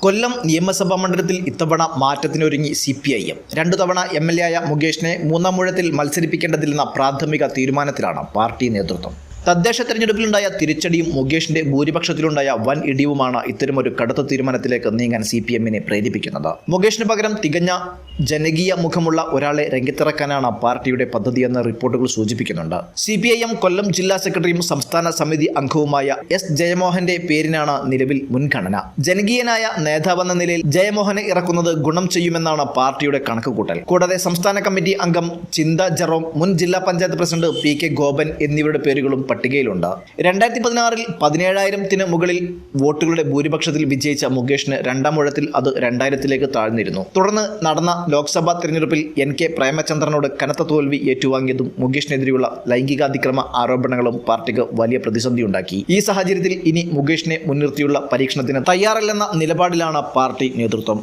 കൊല്ലം നിയമസഭാ മണ്ഡലത്തിൽ ഇത്തവണ മാറ്റത്തിനൊരുങ്ങി സി പി ഐ എം. രണ്ടു തവണ എം എൽ എ ആയ മുകേഷിനെ മൂന്നാം മൂഴത്തിൽ മത്സരിപ്പിക്കേണ്ടതില്ലെന്ന പ്രാഥമിക തീരുമാനത്തിലാണ് പാർട്ടി നേതൃത്വം. തദ്ദേശ തെരഞ്ഞെടുപ്പിലുണ്ടായ തിരിച്ചടിയും മുകേഷിന്റെ ഭൂരിപക്ഷത്തിലുണ്ടായ വൻ ഇടിവുമാണ് ഇത്തരമൊരു കടുത്ത തീരുമാനത്തിലേക്ക് നീങ്ങാൻ സി പി എമ്മിനെ പ്രേരിപ്പിക്കുന്നത്. മുകേഷിന് പകരം തികഞ്ഞ ജനകീയ മുഖമുള്ള ഒരാളെ രംഗത്തിറക്കാനാണ് പാർട്ടിയുടെ പദ്ധതിയെന്ന് റിപ്പോർട്ടുകൾ സൂചിപ്പിക്കുന്നുണ്ട്. C P I M Kollam ജില്ലാ സെക്രട്ടറിയും സംസ്ഥാന സമിതി അംഗവുമായ എസ് ജയമോഹന്റെ പേരിനാണ് നിലവിൽ മുൻഗണന. ജനകീയനായ നേതാവെന്ന നിലയിൽ ജയമോഹനെ ഇറക്കുന്നത് ഗുണം ചെയ്യുമെന്നാണ് പാർട്ടിയുടെ കണക്കുകൂട്ടൽ. കൂടാതെ സംസ്ഥാന കമ്മിറ്റി അംഗം ചിന്ത ജെറോം മുൻ ജില്ലാ panchayat president P K Gopan എന്നിവരുടെ പേരുകളും പട്ടികയിലുണ്ട്. രണ്ടായിരത്തി പതിനാറിൽ പതിനേഴായിരത്തിന് മുകളിൽ വോട്ടുകളുടെ ഭൂരിപക്ഷത്തിൽ വിജയിച്ച മുകേഷിന് രണ്ടാം ഊഴത്തിൽ അത് രണ്ടായിരത്തിലേക്ക് താഴ്ന്നിരുന്നു. തുടർന്ന് നടന്ന ലോക്സഭാ തെരഞ്ഞെടുപ്പിൽ എൻ കെ പ്രേമചന്ദ്രനോട് കനത്ത തോൽവി ഏറ്റുവാങ്ങിയതും മുകേഷിനെതിരെയുള്ള ലൈംഗികാതിക്രമ ആരോപണങ്ങളും പാർട്ടിക്ക് വലിയ പ്രതിസന്ധിയുണ്ടാക്കി. ഈ സാഹചര്യത്തിൽ ഇനി മുകേഷിനെ മുൻനിർത്തിയുള്ള പരീക്ഷണത്തിന് തയ്യാറല്ലെന്ന നിലപാടിലാണ് പാർട്ടി നേതൃത്വം.